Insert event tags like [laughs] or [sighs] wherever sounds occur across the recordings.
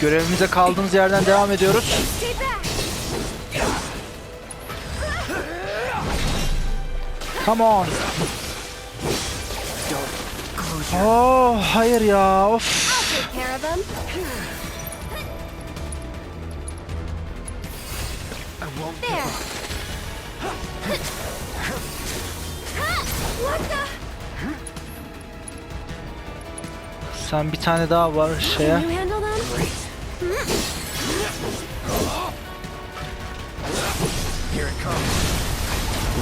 Görevimize kaldığımız yerden devam ediyoruz. Come on. Oh hayır ya of. There. What the? Sen bir tane daha var şeye.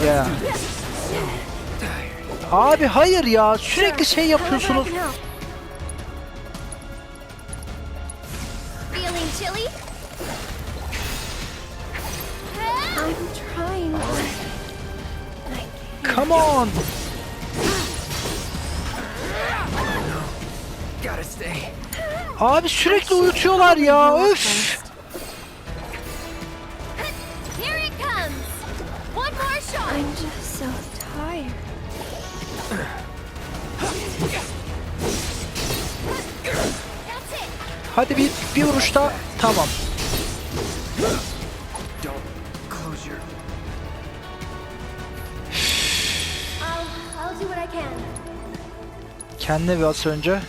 Ya. Abi hayır ya sürekli şey yapıyorsunuz. can help. Abi sürekli uyutuyorlar ya öf. Here it comes. One more shot. I'm just so tired. That's it. Hadi bir, bir vuruş daha. Tamam. Don't close your. I'll I'll do what I can. Kendine bir as önce.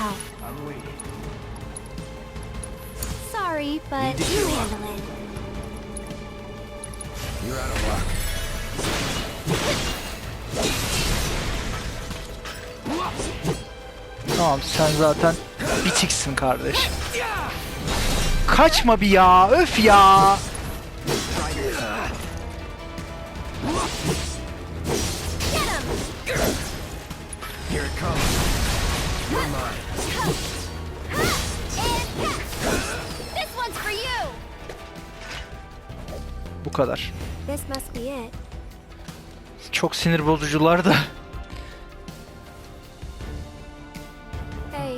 Help. I'm waiting. Sorry, but you handle it. You're out of luck. Tamam sen zaten bitiksin kardeş. Kaçma bir ya öf ya. Bu kadar. Çok sinir bozucular da. Hey,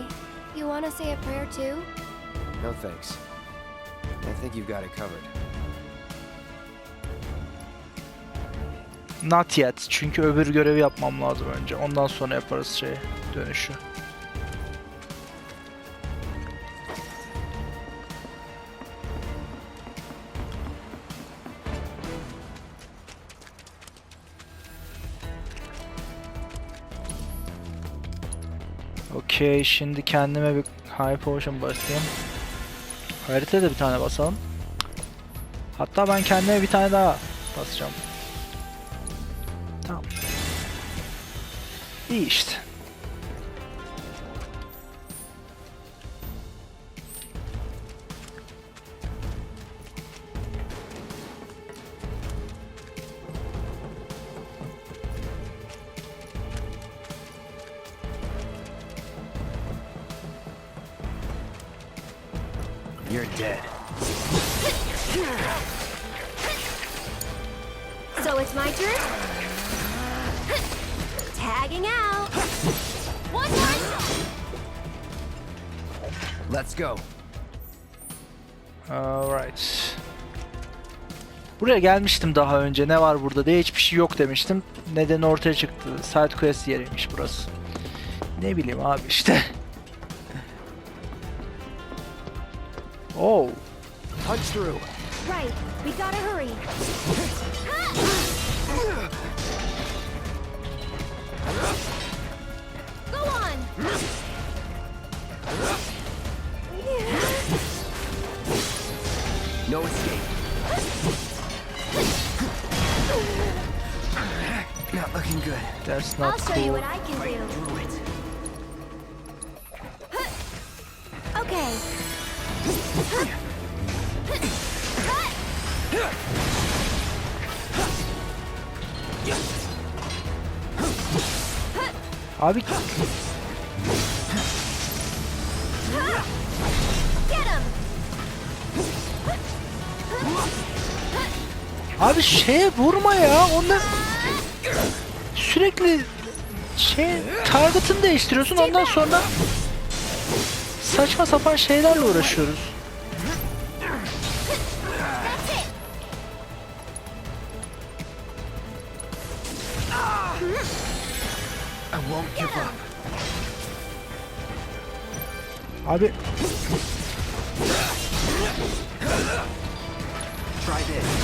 you want to say a prayer too? No thanks. I think you've got it covered. Not yet. Çünkü öbür görevi yapmam lazım önce. Ondan sonra yaparız şey dönüşü. Okey şimdi kendime bir High Potion basayım. Haritaya bir tane basalım. Hatta ben kendime bir tane daha basacağım. Tamam. İyi işte. You're dead. So it's my turn? Tagging out. One more. Let's go. Alright. Buraya gelmiştim daha önce. Ne var burada diye hiçbir şey yok demiştim. Nedeni ortaya çıktı. Side quest yeriymiş burası. Ne bileyim abi işte. Through. Right, we gotta hurry. Go on. No escape. Not looking good. That's not I'll not show you what I can do. Through it. Okay. Abi abi şeye vurma ya. Onda sürekli şey target'ını değiştiriyorsun ondan sonra saçma sapan şeylerle uğraşıyoruz. I won't give up. Abi Try this.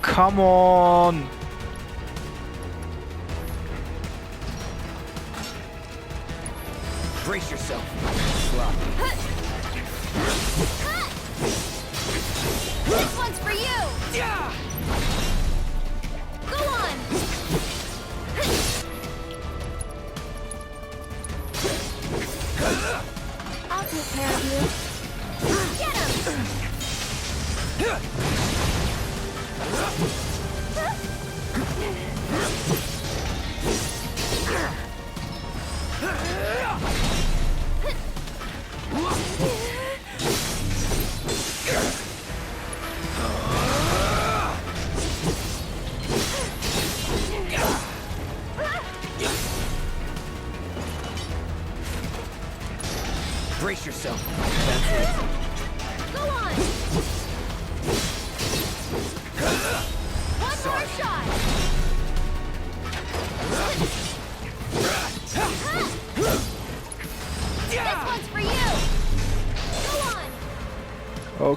come on. Brace yourself. Sloppy. This one's for you! Go Huh!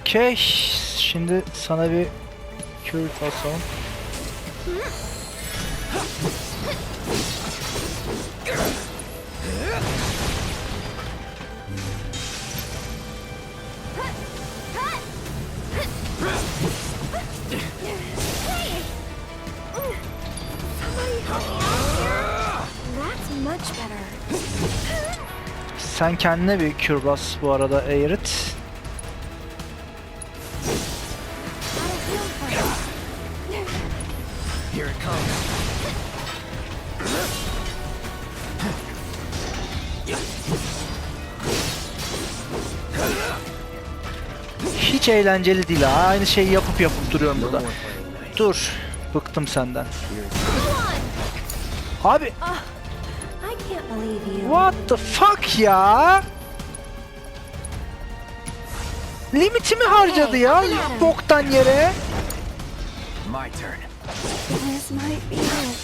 Okey. Şimdi sana bir kür basalım. Sen kendine bir kür bas bu arada Eğrit. Hiç eğlenceli değil ha. Aynı şeyi yapıp yapıp duruyorum burada. Dur. Bıktım senden. Abi what the fuck ya? Limitimi harcadı ya boktan yere. My turn. This might be it.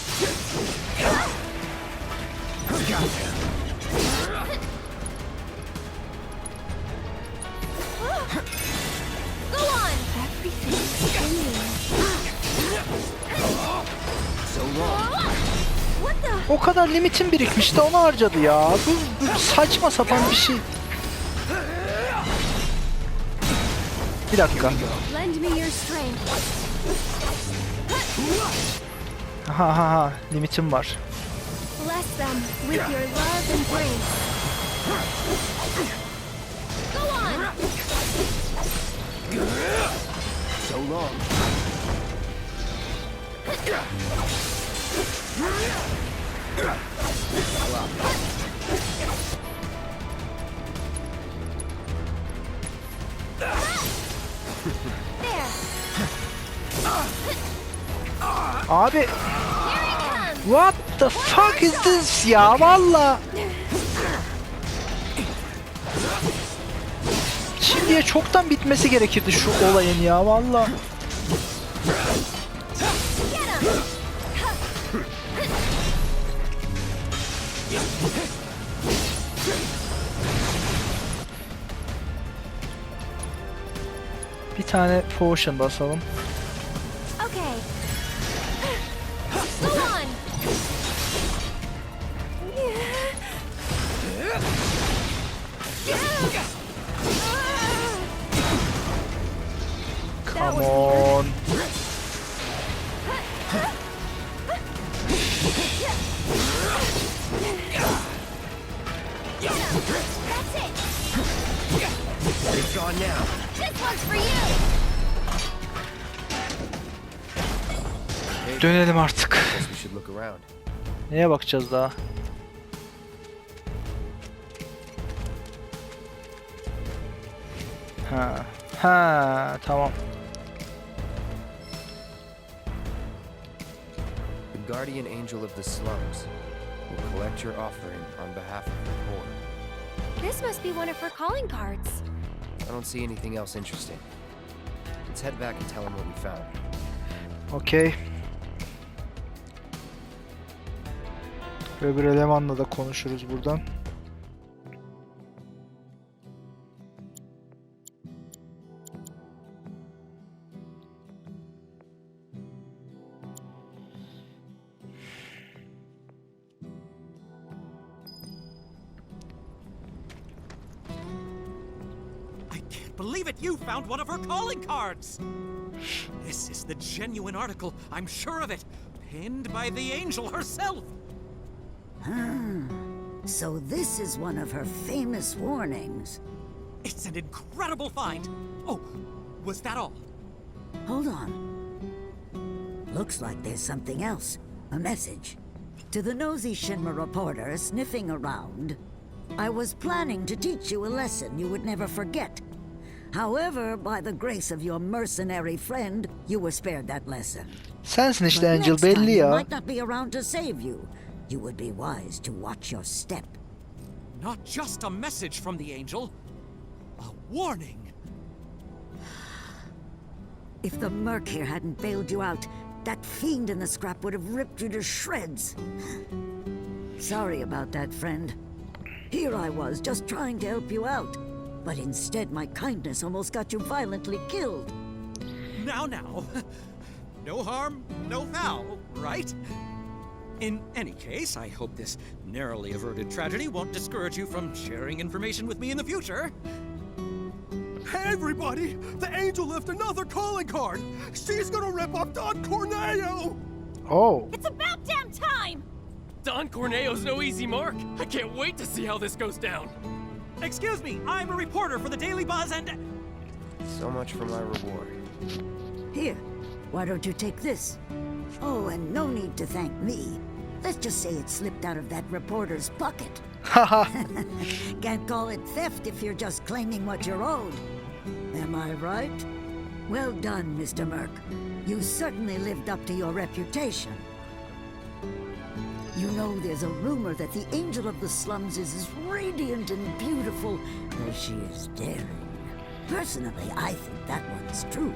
O kadar limitim birikmişti onu harcadı ya. Bu, bu saçma sapan bir şey. Bir dakika. Ha ha ha limitim var. Bless So long. Abi what the fuck is this ya valla. Şimdiye çoktan bitmesi gerekirdi şu olayın ya valla. Bir tane potion basalım. Dönelim artık. We should look around. Neye bakacağız daha? Ha. Ha, tamam. The guardian angel of the slums will collect your offering on behalf of the poor. This must be one of her calling cards. I don't see anything else interesting. Let's head back and tell him what we found. Okey. Öbür elemanla da konuşuruz buradan. Believe it! You found one of her calling cards! This is the genuine article, I'm sure of it. Pinned by the angel herself! Hmm. So this is one of her famous warnings. It's an incredible find! Oh, was that all? Hold on. Looks like there's something else. A message. To the nosy Shinra reporter sniffing around, I was planning to teach you a lesson you would never forget. However, by the grace of your mercenary friend, you were spared that lesson. Sensin işte But Angel next time belli ya. might not be around to save you. You would be wise to watch your step. Not just a message from the angel, a warning. If the Merc here hadn't bailed you out, that fiend in the scrap would have ripped you to shreds. Sorry about that, friend. Here I was, just trying to help you out. But instead, my kindness almost got you violently killed. Now, now. [laughs] No harm, no foul, right? In any case, I hope this narrowly averted tragedy won't discourage you from sharing information with me in the future. Hey, everybody! The angel left another calling card! She's gonna rip off Don Corneo! Oh. It's about damn time! Don Corneo's no easy mark. I can't wait to see how this goes down. Excuse me, I'm a reporter for the Daily Buzz and. So much for my reward. Here, why don't you take this? Oh, and no need to thank me. Let's just say it slipped out of that reporter's pocket. [laughs] Can't call it theft if you're just claiming what you're owed. Am I right? Well done, Mr. Merc. You certainly lived up to your reputation. You know, there's a rumor that the Angel of the Slums is as radiant and beautiful as she is daring. Personally, I think that one's true.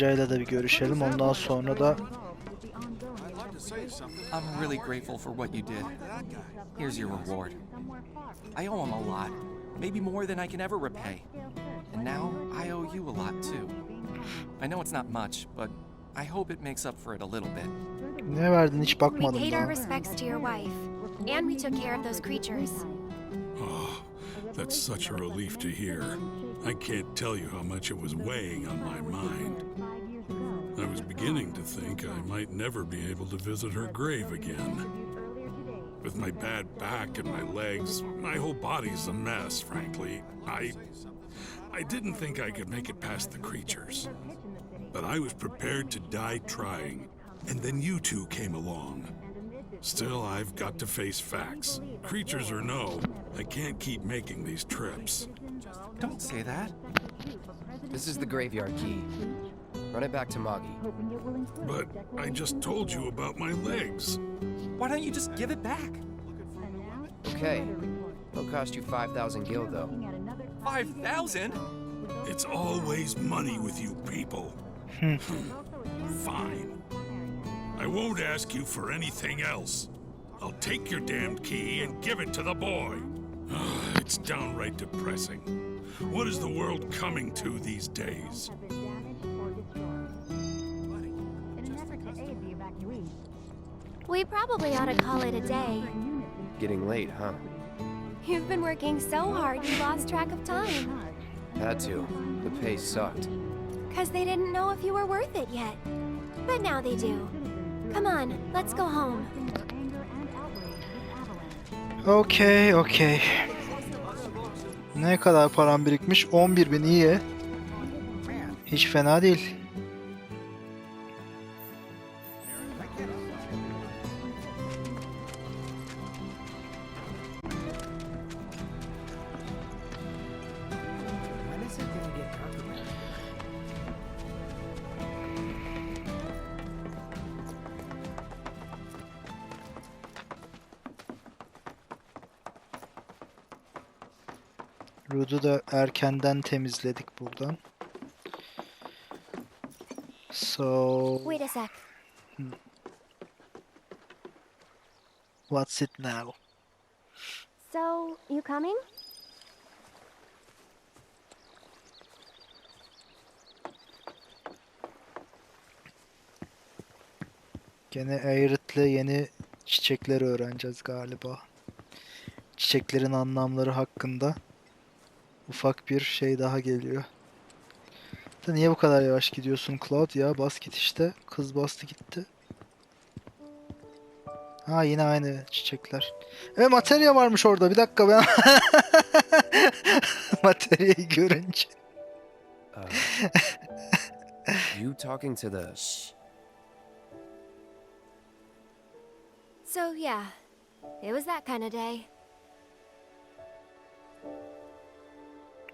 Amcayla da bir görüşelim. Ondan sonra da. I'm really grateful for what you did. Here's your reward. I owe him a lot, maybe more than I can ever repay. And now I owe you a lot too. I know it's not much, but I hope it makes up for it a little bit. ne verdin hiç We bakmadım paid our respects to your wife, and we took care of those creatures. Oh, that's such a relief to hear. I can't tell you how much it was weighing on my mind. I was beginning to think I might never be able to visit her grave again. With my bad back and my legs, my whole body's a mess, frankly. I. I didn't think I could make it past the creatures. But I was prepared to die trying. And then you two came along. Still, I've got to face facts. Creatures or no, I can't keep making these trips. Don't say that. This is the graveyard key. Run it back to Moggy. But I just told you about my legs. Why don't you just give it back? Okay. It'll cost you 5,000 gil, though. 5,000? It's always money with you people. [laughs] Fine. I won't ask you for anything else. I'll take your damned key and give it to the boy. [sighs] it's downright depressing. What is the world coming to these days? We probably ought to call it a day. Getting late, huh? You've been working so hard you lost track of time. Had to. The pay sucked. Because they didn't know if you were worth it yet. But now they do. Come on, let's go home. Okey okey. Ne kadar param birikmiş? 11 bin iyi. Hiç fena değil. Erkenden temizledik buradan. So, Wait a sec. what's it now? So, you coming? Gene Aerith'le yeni çiçekleri öğreneceğiz galiba. Çiçeklerin anlamları hakkında ufak bir şey daha geliyor. Da niye bu kadar yavaş gidiyorsun Cloud ya? Bas git işte. Kız bastı gitti. Ha yine aynı çiçekler. Ve materya varmış orada. Bir dakika ben [laughs] materyayı görünce. Uh, you talking to the. Shh. So, yeah, it was that kind of day.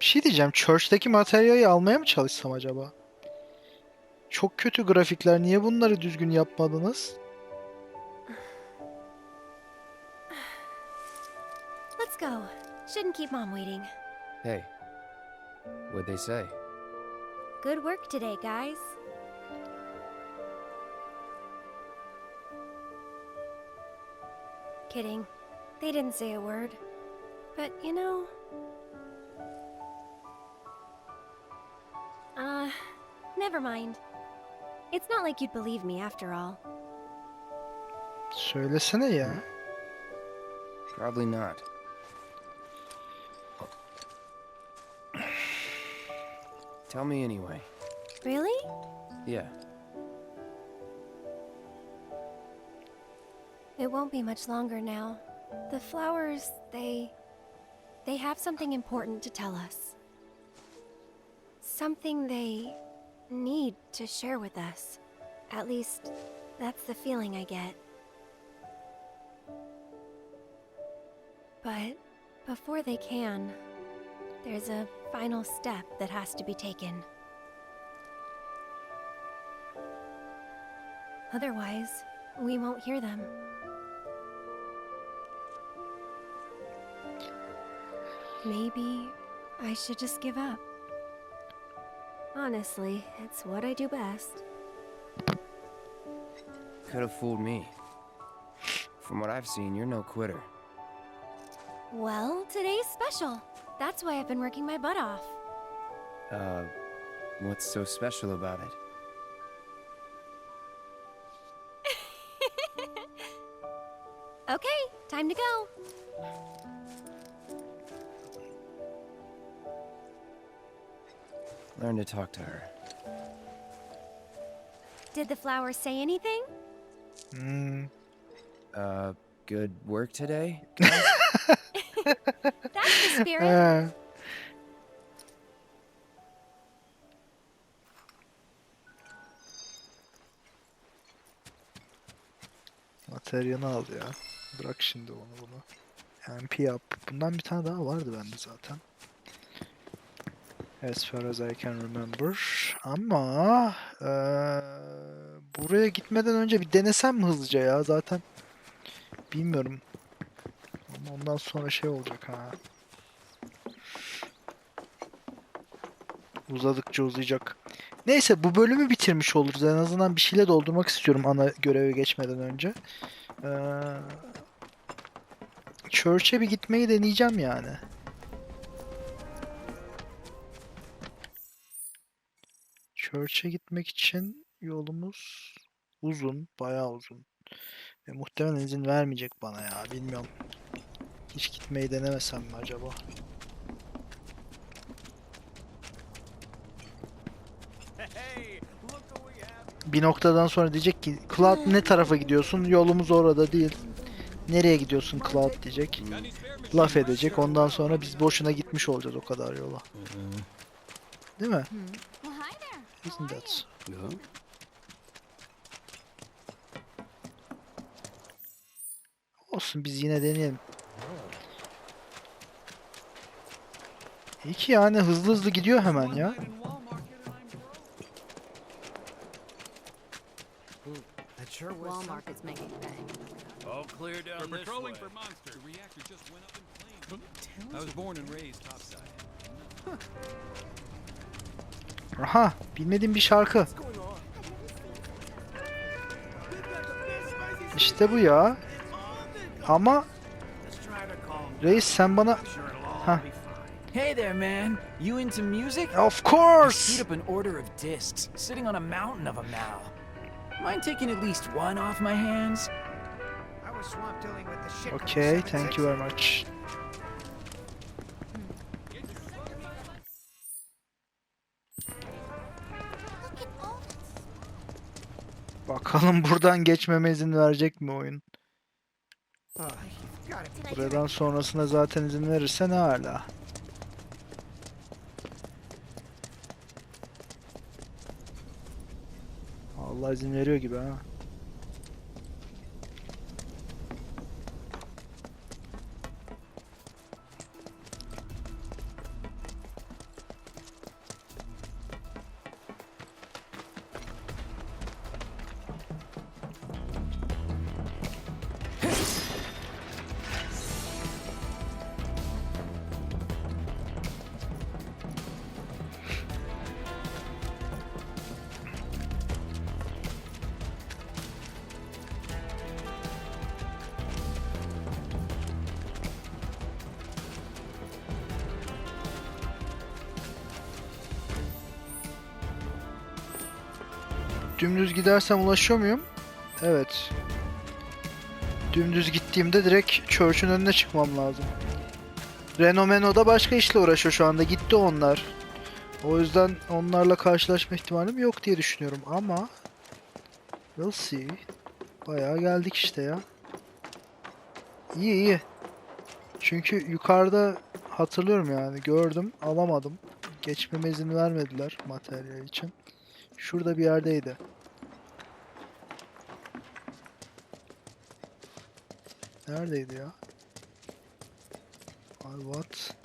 Bir şey diyeceğim. Church'taki materyayı almaya mı çalışsam acaba? Çok kötü grafikler. Niye bunları düzgün yapmadınız? Let's go. Shouldn't keep mom waiting. Hey. What'd they say? Good work today, guys. Kidding. They didn't say a word. But, you know. Never mind. It's not like you'd believe me after all. Söylesene ya. Probably not. Tell me anyway. Really? Yeah. It won't be much longer now. The flowers, they. they have something important to tell us. Something they need to share with us. At least, that's the feeling I get. But before they can, there's a final step that has to be taken. Otherwise, we won't hear them. Maybe I should just give up. Honestly, it's what I do best. Could have fooled me. From what I've seen, you're no quitter. Well, today's special. That's why I've been working my butt off. Uh, what's so special about it? [laughs] Okay, time to go. Learn to talk to her. Did the flowers say anything? Hmm. Uh, good work today? [laughs] That's the spirit. Ha. Materyalini al ya. Bırak şimdi onu bunu. MP yap. Bundan bir tane daha vardı bende zaten. As far as I can remember. Ama eee, buraya gitmeden önce bir denesem mi hızlıca ya zaten. Bilmiyorum. Ama ondan sonra şey olacak ha. Uzadıkça uzayacak. Neyse bu bölümü bitirmiş oluruz. En azından bir şeyle doldurmak istiyorum ana göreve geçmeden önce. Ee, Church'e bir gitmeyi deneyeceğim yani. Church'e gitmek için yolumuz uzun, bayağı uzun. Ve muhtemelen izin vermeyecek bana ya, bilmiyorum. Hiç gitmeyi denemesem mi acaba? Bir noktadan sonra diyecek ki Cloud ne tarafa gidiyorsun? Yolumuz orada değil. Nereye gidiyorsun Cloud diyecek. Laf edecek. Ondan sonra biz boşuna gitmiş olacağız o kadar yola. Değil mi? Isn't that so? Olsun biz yine deneyelim. İyi ki yani hızlı hızlı gidiyor hemen ya. That sure was. Walmart is making bank. All clear down this way. for monster. The reactor just went up in flames. I was born and raised topside. Aha, bilmediğim bir şarkı. İşte bu ya. Ama Reis sen bana ha Hey there, man. You into music? of course. queued up an order of discs, sitting on a mountain of them now. Mind taking at least one off my hands? Okay, thank you very much. Bakalım buradan geçmeme izin verecek mi oyun? Buradan sonrasında zaten izin verirse ne hala. Allah izin veriyor gibi ha. Dümdüz gidersem ulaşıyor muyum? Evet. Dümdüz gittiğimde direkt church'ün önüne çıkmam lazım. Reno Meno da başka işle uğraşıyor şu anda. Gitti onlar. O yüzden onlarla karşılaşma ihtimalim yok diye düşünüyorum ama We'll see. Bayağı geldik işte ya. İyi iyi. Çünkü yukarıda hatırlıyorum yani gördüm alamadım. Geçmeme izin vermediler materyal için. Şurada bir yerdeydi. Neredeydi ya? Ay what?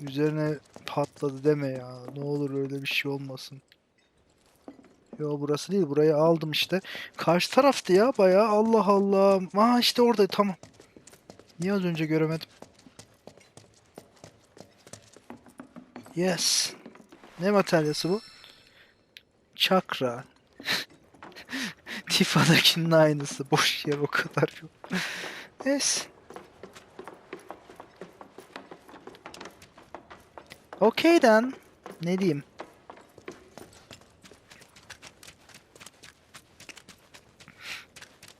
Üzerine patladı deme ya. Ne olur öyle bir şey olmasın. Yo burası değil. Burayı aldım işte. Karşı taraftı ya bayağı. Allah Allah. Aa işte orada tamam. Niye az önce göremedim? Yes. Ne materyası bu? Çakra. [laughs] Tifa'dakinin aynısı. Boş yer o kadar yok. Yes. Okey then. Ne diyeyim?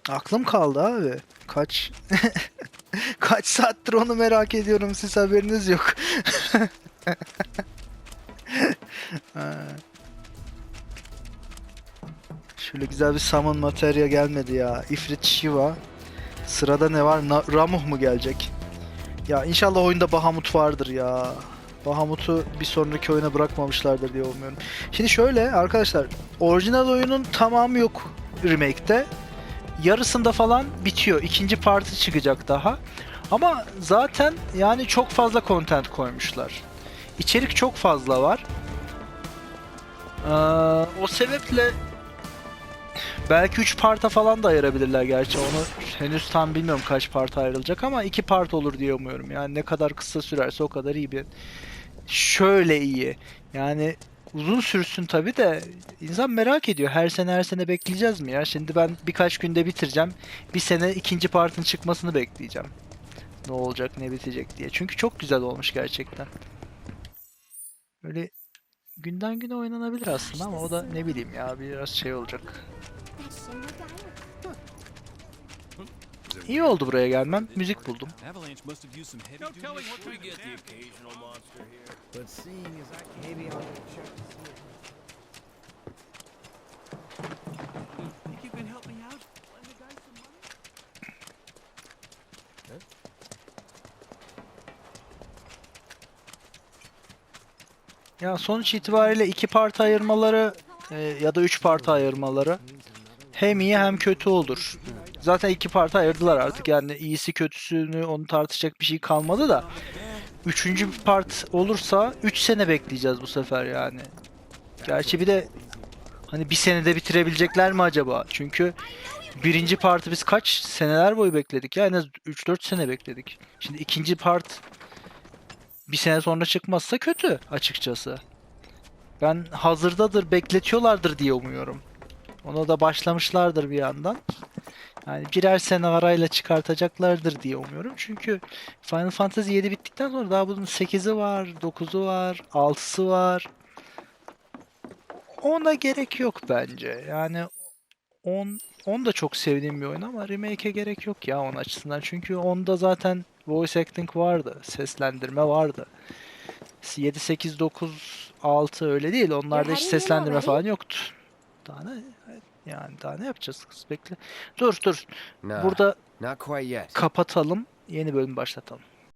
Aklım kaldı abi. Kaç [laughs] kaç saattir onu merak ediyorum. Siz haberiniz yok. [laughs] güzel bir summon materia gelmedi ya. Ifrit Shiva. Sırada ne var? Na- Ramuh mu gelecek? Ya inşallah oyunda Bahamut vardır ya. Bahamut'u bir sonraki oyuna bırakmamışlardır diye umuyorum. Şimdi şöyle arkadaşlar. Orijinal oyunun tamamı yok remake'te. Yarısında falan bitiyor. İkinci parti çıkacak daha. Ama zaten yani çok fazla content koymuşlar. İçerik çok fazla var. Ee, o sebeple belki 3 parta falan da ayırabilirler gerçi. Onu henüz tam bilmiyorum kaç parta ayrılacak ama 2 part olur diye umuyorum. Yani ne kadar kısa sürerse o kadar iyi bir şöyle iyi. Yani uzun sürsün tabi de insan merak ediyor. Her sene her sene bekleyeceğiz mi ya? Şimdi ben birkaç günde bitireceğim. Bir sene ikinci partın çıkmasını bekleyeceğim. Ne olacak ne bitecek diye. Çünkü çok güzel olmuş gerçekten. Böyle günden güne oynanabilir aslında ama o da ne bileyim ya biraz şey olacak. İyi oldu buraya gelmem. Müzik buldum. Ya sonuç itibariyle iki parti ayırmaları e, ya da üç parti ayırmaları hem iyi hem kötü olur. Zaten iki parti ayırdılar artık yani iyisi kötüsünü onu tartışacak bir şey kalmadı da. Üçüncü bir part olursa 3 sene bekleyeceğiz bu sefer yani. Gerçi bir de hani bir senede bitirebilecekler mi acaba? Çünkü birinci partı biz kaç seneler boyu bekledik ya en az 3-4 sene bekledik. Şimdi ikinci part bir sene sonra çıkmazsa kötü açıkçası. Ben hazırdadır bekletiyorlardır diye umuyorum. Ona da başlamışlardır bir yandan. Yani birer sene arayla çıkartacaklardır diye umuyorum. Çünkü Final Fantasy 7 bittikten sonra daha bunun 8'i var, 9'u var, 6'sı var. Ona gerek yok bence. Yani 10 10 da çok sevdiğim bir oyun ama remake'e gerek yok ya onun açısından. Çünkü onda zaten voice acting vardı, seslendirme vardı. 7 8 9 6 öyle değil. Onlarda hiç seslendirme falan yoktu. Daha ne yani daha ne yapacağız kız bekle. Dur dur. Nah, Burada not quite yet. kapatalım. Yeni bölüm başlatalım.